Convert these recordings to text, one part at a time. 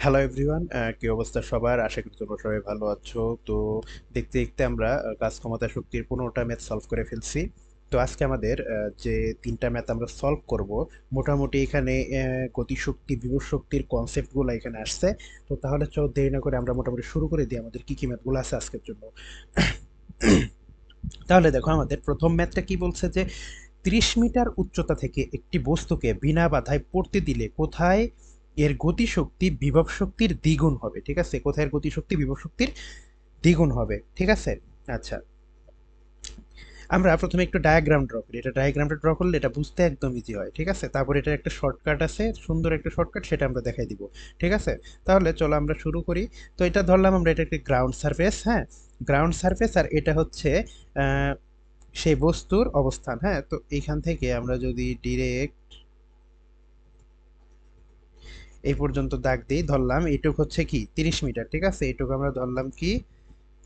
Hello everyone কি অবস্থা সবার? আশা করি তোমরা সবাই ভালো আছো। তো দেখতে দেখতে আমরা কাজ ক্ষমতা শক্তির পনেরোটা ম্যাথ সলভ করে ফেলছি। তো আজকে আমাদের যে তিনটা ম্যাথ আমরা সলভ করব, মোটামুটি এখানে গতিশক্তি বিভব শক্তির কনসেপ্টগুলো এখানে আসছে। তো তাহলে চল দেরি না করে আমরা মোটামুটি শুরু করে দিই আমাদের কী কী ম্যাথগুলো আছে আজকের জন্য। তাহলে দেখো, আমাদের প্রথম ম্যাথটা কি বলছে যে, ত্রিশ মিটার উচ্চতা থেকে একটি বস্তুকে বিনা বাধায় পড়তে দিলে কোথায়? এর গতিশক্তি বিভব শক্তির দ্বিগুণ হবে, ঠিক আছে? কোথায় এর গতিশক্তি? বিভব শক্তির দ্বিগুণ হবে, ঠিক আছে? আচ্ছা। আমরা প্রথমে একটু ডায়াগ্রাম ড্র করি। এটা ডায়াগ্রামটা ড্র করলে এটা বুঝতে একদম ইজি হয়, ঠিক আছে? তারপর এটার একটা শর্টকাট আছে, সুন্দর একটা শর্টকাট সেটা আমরা দেখাই দিব, ঠিক আছে? তাহলে চলো আমরা শুরু করি। তো এটা ধরলাম আমরা এটা একটি গ্রাউন্ড সারফেস হ্যাঁ? গ্রাউন্ড সারফেস আর এটা হচ্ছে সেই বস্তুর অবস্থান হ্যাঁ? তো এইখান থেকে আমরা যদি ডিরেক্ট এই পর্যন্ত দাগ দিই ধরলাম এইটুক হচ্ছে কি? তিরিশ মিটার, ঠিক আছে? এইটুকু আমরা ধরলাম কি?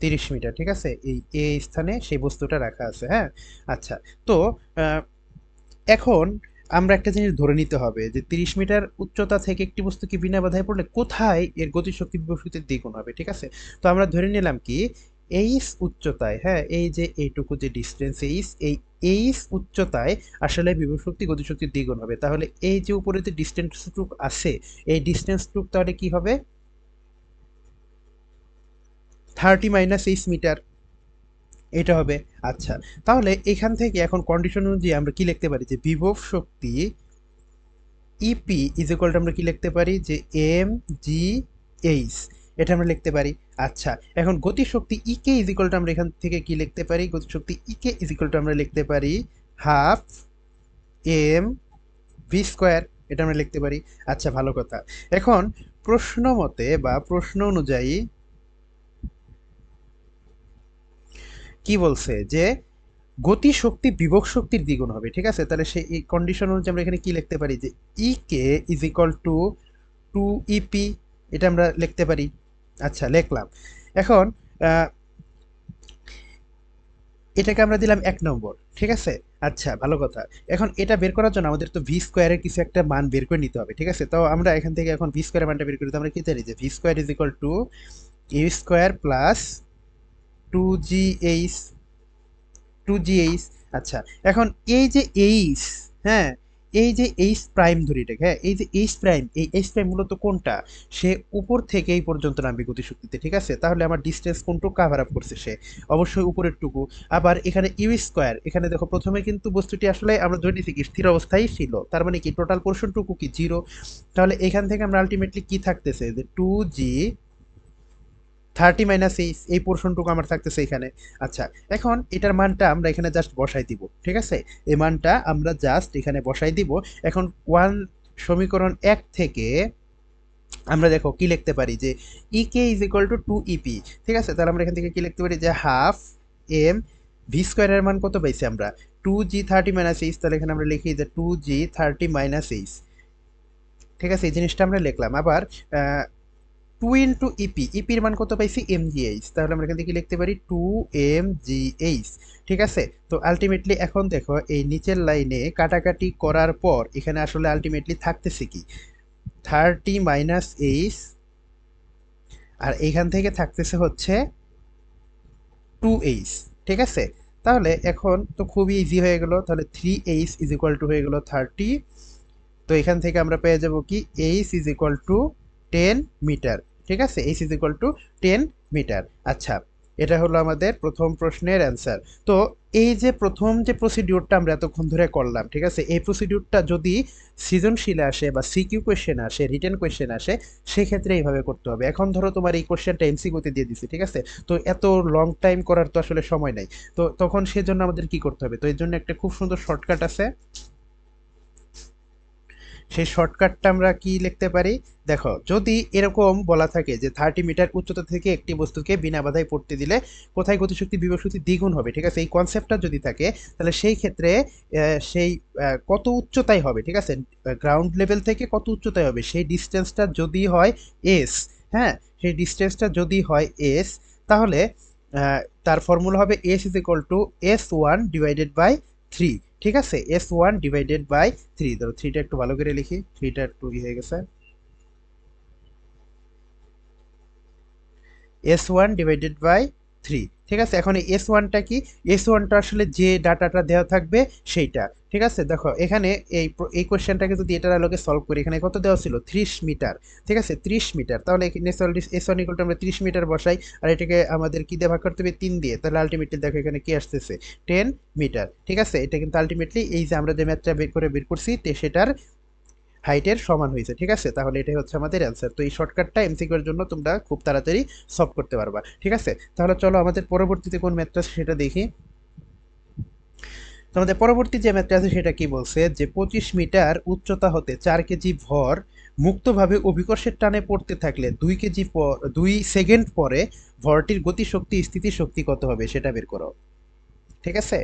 তিরিশ মিটার, ঠিক আছে? এই এই স্থানে সেই বস্তুটা রাখা আছে হ্যাঁ? আচ্ছা তো এখন আমরা একটা জিনিস ধরে নিতে হবে যে তিরিশ মিটার উচ্চতা থেকে একটি বস্তু কি বিনা বাধায় পড়লে কোথায় এর গতিশক্তি বিভব দ্বিগুণ হবে, ঠিক আছে? তো আমরা ধরে নিলাম কি এইস উচ্চতায় হ্যাঁ এই যে এইটুকু যে ডিস্টেন্স এইস এই এইস উচ্চতায় আসলে বিভব শক্তি গতিশক্তির দ্বিগুণ হবে। তাহলে এই যে উপরে যে ডিস্টেন্সটুক আছে, এই ডিস্টেন্সটুক তাহলে কি হবে? থার্টি মাইনাস এইস মিটার এটা হবে। আচ্ছা তাহলে এখান থেকে এখন কন্ডিশন অনুযায়ী আমরা কি লিখতে পারি? যে বিভব শক্তি ইপি ইজ ইকুয়াল আমরা কি লিখতে পারি? যে এম জি এইচ এটা আমরা লিখতে পারি। আচ্ছা এখন গতিশক্তি ইকে ইজ ইকুয়াল আমরা এখান থেকে কি লিখতে পারি? গতিশক্তি ইকে ইজ ইকুয়াল আমরা লিখতে পারি হাফ এম ভি স্কোয়ার এটা আমরা লিখতে পারি। আচ্ছা ভালো কথা। এখন প্রশ্ন মতে বা প্রশ্ন অনুযায়ী কি বলছে যে গতি শক্তি বিভব শক্তির দ্বিগুণ হবে, ঠিক আছে? তাহলে সেই কন্ডিশন অনুযায়ী আমরা এখানে কি লিখতে পারি? যে E K is equal to two EP এটা আমরা লিখতে পারি। আচ্ছা লিখলাম। এখন এটাকে আমরা দিলাম এক নম্বর, ঠিক আছে? আচ্ছা ভালো কথা। এখন এটা বের করার জন্য আমাদের তো ভি স্কোয়ারের কিছু একটা মান বের করে নিতে হবে, ঠিক আছে? তো আমরা এখান থেকে এখন ভি স্কোয়ারের মানটা বের করি, তো আমরা কি জানি যে V square is equal to U square plus two G H two G H আচ্ছা। এখন এই যে এইচ হ্যাঁ এই যে এইচ প্রাইম ধরি এটাকে হ্যাঁ এই যে এইচ প্রাইম এই এইচ প্রাইম মূলত কোনটা? সে উপর থেকে এই পর্যন্ত নামবে গতিশক্তিতে, ঠিক আছে? তাহলে আমার ডিস্টেন্স কোনটুকু কাভার আপ করছে সে? অবশ্যই উপরের টুকু আবার এখানে ইউ স্কোয়ার এখানে দেখো প্রথমে কিন্তু বস্তুটি আসলে আমরা ধরে নিয়েছি কি, স্থির অবস্থায় ছিল। তার মানে কি টোটাল পোর্শনটুকু কি জিরো তাহলে এখান থেকে আমরা আলটিমেটলি কি থাকতেছে? যে টু জি থার্টি মাইনাস এই এই পোর্শনটুকু আমার থাকতেছে এখানে। আচ্ছা এখন এটার মানটা আমরা এখানে জাস্ট বসাই দিব, ঠিক আছে? এই মানটা আমরা জাস্ট এখানে বসাই দিব। এখন ওয়ান সমীকরণ এক থেকে আমরা দেখো কি লিখতে পারি যে E K is equal to two EP ঠিক আছে? তাহলে আমরা এখান থেকে কি লিখতে পারি যে হাফ এম ভি স্কোয়ারের মান কত পাইছি আমরা? Two G thirty minus H তাহলে এখানে আমরা লিখি যে two G thirty minus H ঠিক আছে? এই জিনিসটা আমরা লিখলাম। আবার টু ইন্টু ইপি ইপির মান কত পাইছি? এম জি এইচ তাহলে আমরা এখান থেকে লিখতে পারি টু এম জি এইচ ঠিক আছে? তো আলটিমেটলি এখন দেখো, এই নিচের লাইনে কাটাকাটি করার পর এখানে আসলে আলটিমেটলি থাকতেছে কি? থার্টি মাইনাস এইচ আর এইখান থেকে থাকতেছে হচ্ছে টু এইচ ঠিক আছে? তাহলে এখন তো খুবই ইজি হয়ে গেল। তাহলে three H is equal to হয়ে গেল থার্টি তো এখান থেকে আমরা পেয়ে যাব কি? H is equal to ten metre, ঠিক আছে? H is equal to ten metre. আচ্ছা এটা হলো আমাদের প্রথম প্রশ্নের অ্যান্সার তো এই যে প্রথম যে প্রসিডিউরটা আমরা এতক্ষণ ধরে করলাম, ঠিক আছে? এই প্রসিডিউরটা যদি সৃজনশীলে আসে বা সিকিউ কোয়েশ্চেন আসে রিটেন কোয়েশ্চেন আসে, সেক্ষেত্রে এইভাবে করতে হবে। এখন ধরো তোমার এই কোয়েশ্চেনটা এমসিকিউতে দিয়ে দিছি, ঠিক আছে? তো এত লং টাইম করার তো আসলে সময় নাই। তো তখন সেজন্য আমাদের কি করতে হবে? তো এর জন্য একটা খুব সুন্দর শর্টকাট আছে। সেই শর্টকাটটা আমরা কি লিখতে পারি? দেখো, যদি এরকম বলা থাকে যে থার্টি মিটার উচ্চতা থেকে একটি বস্তুকে বিনা বাধায় পড়তে দিলে কোথায় গতিশক্তি বিভবশক্তি দ্বিগুণ হবে, ঠিক আছে? এই কনসেপ্টটা যদি থাকে, তাহলে সেই ক্ষেত্রে সেই কত উচ্চতায় হবে, ঠিক আছে? গ্রাউন্ড লেভেল থেকে কত উচ্চতায় হবে? সেই ডিস্টেন্সটা যদি হয় এস হ্যাঁ? সেই ডিস্টেন্সটা যদি হয় এস তাহলে তার ফর্মুলা হবে S is equal to S one divided by three ঠিক আছে S one divided by three ধরো থ্রিটা একটু ভালো করে লিখি থ্রিটা একটু হয়ে গেছে। S one divided by three ঠিক আছে? এখন এস ওয়ানটা কি? এস ওয়ানটা আসলে যে ডাটাটা দেওয়া থাকবে সেইটা, ঠিক আছে? দেখো, এখানে এই এই কোয়েশ্চেনটাকে যদি এটার আলোকে সলভ করি, এখানে কত দেওয়া ছিল? ত্রিশ মিটার, ঠিক আছে? ত্রিশ মিটার, তাহলে এস ওয়ান ইকুয়াল আমরা ত্রিশ মিটার বসাই, আর এটাকে আমাদের কি দিয়ে ভাগ করতে হবে? তিন দিয়ে, তাহলে আলটিমেটলি দেখো এখানে কি আসতেছে? টেন মিটার, ঠিক আছে? এটা কিন্তু আলটিমেটলি এই যে আমরা যে ম্যাথটা বের করে বের করছি, তে সেটার হাইটের সমান হয়েছে, ঠিক আছে? তাহলে এটাই হচ্ছে আমাদের অ্যান্সার তো এই শর্টকাটটা এমসিকিউর জন্য তোমরা খুব তাড়াতাড়ি সলভ করতে পারবা, ঠিক আছে? তাহলে চলো আমাদের পরবর্তীতে কোন ম্যাথটা সেটা দেখি। তো আমাদের পরবর্তী যে ম্যাথটা আছে সেটা কি বলছে? যে পঁচিশ মিটার উচ্চতা হতে চার কেজি ভর মুক্তভাবে অভিকর্ষের টানে পড়তে থাকলে দুই কেজি পর দুই সেকেন্ড পরে ভরটির গতিশক্তি, স্থিতিশক্তি কত হবে সেটা বের করো, ঠিক আছে?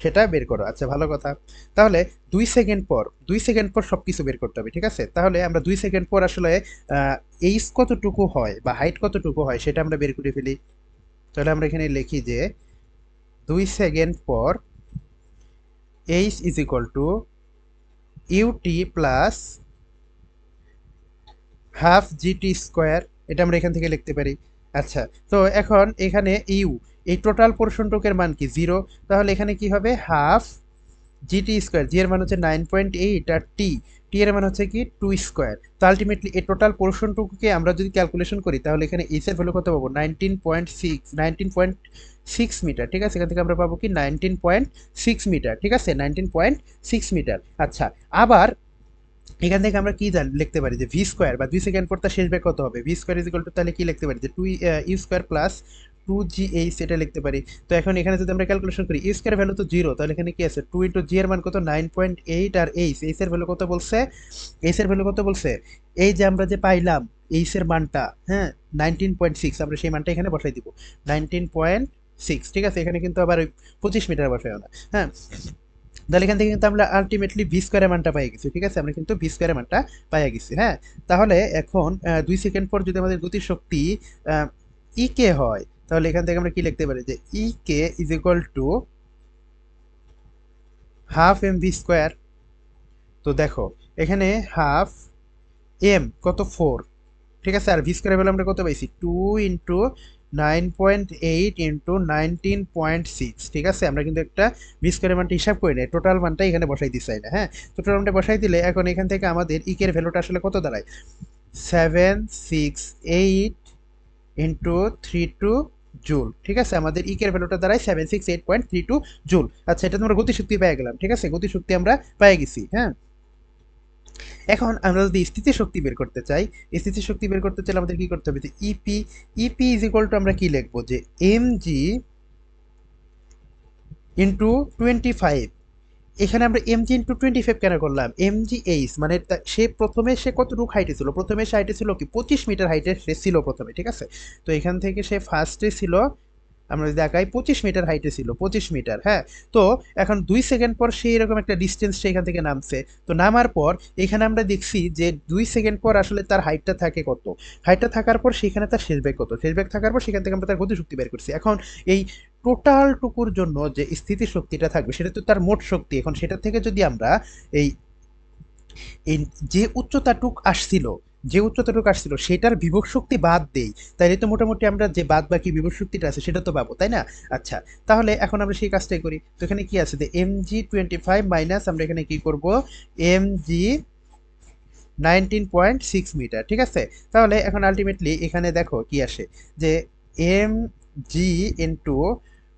সেটা বের করো। আচ্ছা ভালো কথা। তাহলে দুই সেকেন্ড পর, দুই সেকেন্ড পর সব কিছু বের করতে হবে, ঠিক আছে? তাহলে আমরা দুই সেকেন্ড পর আসলে এইচ কতটুকু হয় বা হাইট কতটুকু হয় সেটা আমরা বের করে ফেলি। তাহলে আমরা এখানে লিখি যে দুই সেকেন্ড পর H is equal to UT plus half GT square. এটা আমরা এখান থেকে লিখতে পারি। আচ্ছা তো এখন এখানে ইউ এই টোটাল পোর্শনটুকের মান কি? জিরো তাহলে এখানে কি হবে? হাফ জিটি স্কোয়ার জি এর মান হচ্ছে নাইন পয়েন্ট এইট আর টি টি এর মান হচ্ছে কি? টু স্কোয়ার তো আলটিমেটলি এই টোটাল পোর্শনটুকুকে আমরা যদি ক্যালকুলেশন করি, তাহলে এখানে এর ভ্যালু কত পাবো? Nineteen point six nineteen point six metre ঠিক আছে? এখান থেকে আমরা পাবো কি? নাইনটিন পয়েন্ট সিক্স মিটার ঠিক আছে? নাইনটিন পয়েন্ট সিক্স মিটার আচ্ছা আবার এখান থেকে আমরা কি জান, লিখতে পারি যে ভি স্কোয়ার বা দুই সেকেন্ড পর তার শেষ ব্যাক কত হবে? ভি স্কোয়ার ইজ টু তাহলে কি লিখতে পারি? যে two U square plus two G H এটা লিখতে পারি। তো এখন এখানে যদি আমরা ক্যালকুলেশন করি স্কোয়ার ভ্যালু তো জিরো তাহলে এখানে কি আছে? টু ইন্টু জি এর মান কত? নাইন পয়েন্ট এইট আর এইচ এইচ ভ্যালু কত বলছে? এইচ ভ্যালু কত বলছে? এই যে আমরা যে পাইলাম এইচ মানটা হ্যাঁ নাইনটিন পয়েন্ট সিক্স আমরা সেই মানটা এখানে বসাই দিব। নাইনটিন পয়েন্ট সিক্স ঠিক আছে? এখানে কিন্তু আবার ওই পঁচিশ মিটার বসাই না হ্যাঁ? তাহলে এখান থেকে কিন্তু আমরা আলটিমেটলি ভি স্কোয়ারের মানটা পাই গেছি, ঠিক আছে? আমরা কিন্তু ভি স্কোয়ারের মানটা পাইয়া গেছি হ্যাঁ? তাহলে এখন দুই সেকেন্ড পর যদি আমাদের গতিশক্তি ই কে হয় তাহলে এখান থেকে আমরা কি লিখতে পারি? যে E K is equal to half M V square তো দেখো, এখানে হাফ এম কত ফোর ঠিক আছে, আর ভি স্কোয়ার ভ্যালু আমরা কত পাইছি? Two into nine point eight into nineteen point six ঠিক আছে? আমরা কিন্তু একটা ভি স্কোয়ারের মানটা হিসাব করি না টোটাল মানটা এখানে বসাই দিচ্ছি না হ্যাঁ? টোটাল মানটা বসাই দিলে এখন এখান থেকে আমাদের ইকের ভ্যালুটা আসলে কত দাঁড়ায়? Seven six eight into three two joule, ঠিক আছে? আমাদের ইকের ভ্যালুটা দাঁড়ায় seven six eight point three two joule. আচ্ছা এটা তোমরা গতিশক্তি পেয়ে গেলাম, ঠিক আছে? গতিশক্তি আমরা পেয়ে গেছি হ্যাঁ? এখন আমরা যদি স্থিতিশক্তি বের করতে চাই, স্থিতিশক্তি বের করতে চাইলে আমাদের কি করতে হবে? যে EP EP is equal to আমরা কি লিখব? যে M G into twenty five এখানে আমরা M G into twenty five কেন করলাম? এম জি এইচ মানে সে প্রথমে সে কতটুকু হাইটে ছিল? প্রথমে সে হাইটে ছিল কি? পঁচিশ মিটার হাইটে সে ছিল প্রথমে, ঠিক আছে? তো এখান থেকে সে ফার্স্টে ছিল আমরা যদি দেখাই, পঁচিশ মিটার হাইটে ছিল, পঁচিশ মিটার হ্যাঁ? তো এখন দুই সেকেন্ড পর সেই এরকম একটা ডিস্টেন্স সে এখান থেকে নামছে। তো নামার পর এখানে আমরা দেখছি যে দুই সেকেন্ড পর আসলে তার হাইটটা থাকে কত? হাইটটা থাকার পর সেখানে তার শেষ ব্যাগ কত? শেষ ব্যাগ থাকার পর সেখান থেকে আমরা তার গতিশক্তি বের করছি। এখন এই টোটাল টুকুর জন্য যে স্থিতি শক্তিটা থাকবে, সেটা তো তার মোট শক্তি। এখন সেটা থেকে যদি আমরা এই এই যে উচ্চতাটুক আসছিল যে উচ্চতাটুক আসছিল, সেটার বিভব শক্তি বাদ দেই। তাইলে তো মোটামুটি আমরা যে বাদ বাকি বিভব শক্তিটা আছে, সেটা তো পাবো, তাই না? আচ্ছা তাহলে এখন আমরা সেই কাজটাই করি। তো এখানে কি আছে? যে M G twenty five minus আমরা এখানে কি করব? M G nineteen point six metre ঠিক আছে? তাহলে এখন আলটিমেটলি এখানে দেখো কি আসে, যে M G into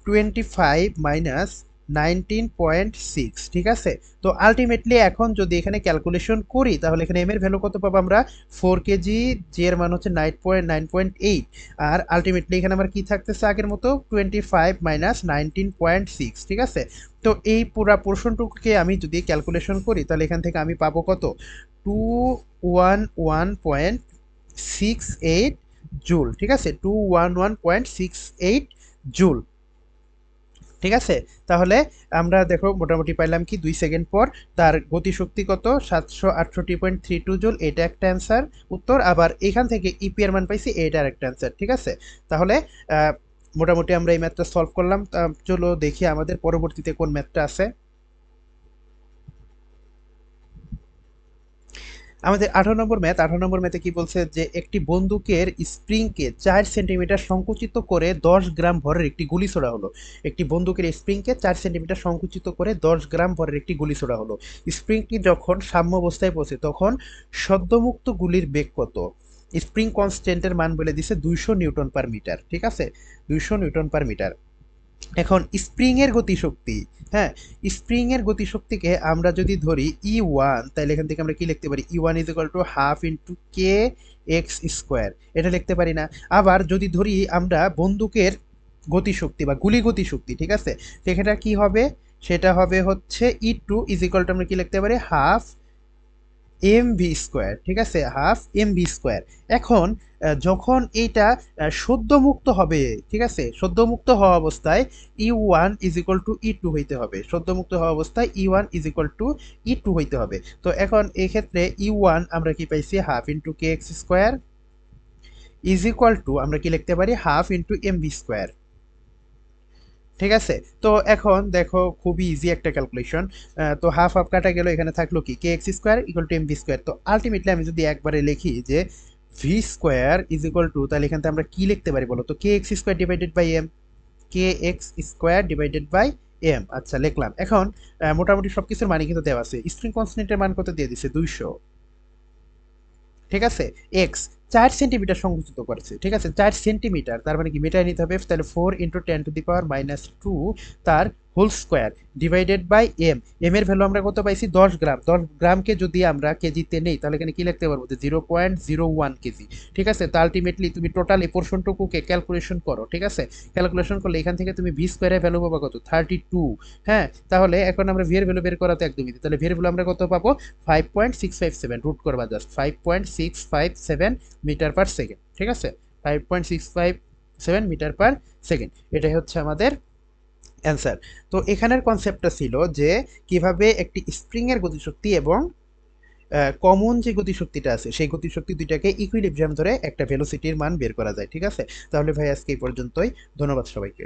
twenty five minus nineteen point six ঠিক আছে? তো আলটিমেটলি এখন যদি এখানে ক্যালকুলেশন করি, তাহলে এখানে এম এর ভ্যালু কত পাবো আমরা? ফোর কেজি জি এর মান হচ্ছে nine point nine point eight আর আলটিমেটলি এখানে আমার কি থাকতেছে আগের মতো? Twenty five minus nineteen point six ঠিক আছে? তো এই পুরা পোর্শনটুকুকে আমি যদি ক্যালকুলেশন করি, তাহলে এখান থেকে আমি পাবো কত? Two one one point six eight joule ঠিক আছে? Two one one point six eight joule ঠিক আছে? তাহলে আমরা দেখো মোটামুটি পাইলাম কি দুই সেকেন্ড পর। তার গতিশক্তি কত? সাতশো আটষট্টি পয়েন্ট থ্রি টু জুল, এটা একটা অ্যান্সার উত্তর, আবার এখান থেকে ইপিআর মান পাইছি, এটা আর একটা অ্যান্সার ঠিক আছে? তাহলে মোটামুটি আমরা এই ম্যাথটা সলভ করলাম। চলো দেখি আমাদের পরবর্তীতে কোন ম্যাথটা আছে। আমাদের আঠারো নম্বর ম্যাথ, আঠারো নম্বর ম্যাথে কি বলছে যে একটি বন্দুকের স্প্রিংকে চার সেন্টিমিটার সংকুচিত করে দশ গ্রাম ভরের একটি গুলি ছোড়া হলো। একটি বন্দুকের স্প্রিংকে চার সেন্টিমিটার সংকুচিত করে দশ গ্রাম ভরের একটি গুলি ছোড়া হলো। স্প্রিংটি যখন সাম্য অবস্থায় পৌঁছে, তখন সদ্যমুক্ত গুলির বেগ কত? স্প্রিং কনস্ট্যান্টের মান বলে দিছে দুইশো নিউটন পার মিটার, ঠিক আছে? দুইশো নিউটন পার মিটার। এখন স্প্রিংয়ের গতিশক্তি হ্যাঁ স্প্রিংয়ের গতিশক্তিকে আমরা যদি ধরি ই ওয়ান তাহলে এখান থেকে আমরা কি লিখতে পারি? E one is equal to half into K X square এটা লিখতে পারি না। আবার যদি ধরি আমরা বন্দুকের গতিশক্তি বা গুলি গতিশক্তি, ঠিক আছে? সেখানে কি হবে? সেটা হবে হচ্ছে E two is equal to আমরা কি লিখতে পারি? হাফ এম ভি স্কোয়ার, ঠিক আছে? Half M V square. এখন যখন এইটা সদ্যমুক্ত হবে, ঠিক আছে? সদ্যমুক্ত হওয়া অবস্থায় E one is equal to E two হইতে হবে। সদ্যমুক্ত হওয়া অবস্থায় E one is equal to E two হইতে হবে। তো এখন এই ক্ষেত্রে ই ওয়ান আমরা কি পাইছি? Half into K X square is equal to আমরা কি লিখতে পারি? Half into M V square ঠিক আছে? তো এখন দেখো খুবই ইজি একটা ক্যালকুলেশন তো হাফ হাফ কাটা গেল, এখানে থাকল কি? K X square equal to M V square তো আলটিমেটলি আমি যদি একবারে লিখি যে V square is equal to তাহলে এখান আমরা কি লিখতে পারি বলো তো? K X square divided by M K X square divided by M আচ্ছা লিখলাম। এখন মোটামুটি সব কিছুর মানে কিন্তু দেওয়া আছে। স্প্রিং কনস্ট্যান্টের মান কত দিয়ে দিছে? দুইশো। ঠিক আছে? এক্স চার সেন্টিমিটার সংকুচিত করেছে, ঠিক আছে? চার সেন্টিমিটার তার মানে কি? মেটায় নিতে হবে, তাহলে four into ten to the power minus two তার whole square divided by M M এর ভ্যালু আমরা কত পাইছি? দশ গ্রাম দশ গ্রামকে যদি আমরা কেজিতে নেই, তাহলে এখানে কি লিখতে পারব? যে zero point zero one kg, ঠিক আছে? তো আলটিমেটলি তুমি টোটাল এই পোর্শনটুকুকে ক্যালকুলেশন করো, ঠিক আছে? ক্যালকুলেশন করলে এখান থেকে তুমি ভি স্কোয়ারের ভ্যালু পাবো কত? থার্টি টু হ্যাঁ? তাহলে এখন আমরা ভি এর ভ্যালু বের করাতে একদমই। তাহলে ভি এর ভ্যালু আমরা কত পাবো? Five point six five seven root করবা just five point six five seven metre per second, ঠিক আছে? Five point six five seven metre per second. এটাই হচ্ছে আমাদের অ্যান্সার তো এখানের কনসেপ্টটা ছিল যে কীভাবে একটি স্প্রিংয়ের গতিশক্তি এবং কমন যে গতিশক্তিটা আছে, সেই গতিশক্তি দুইটাকে ইকুইলিব্রিয়াম ধরে একটা ভেলোসিটির মান বের করা যায়, ঠিক আছে? তাহলে ভাই আজকে এই পর্যন্তই। ধন্যবাদ সবাইকে।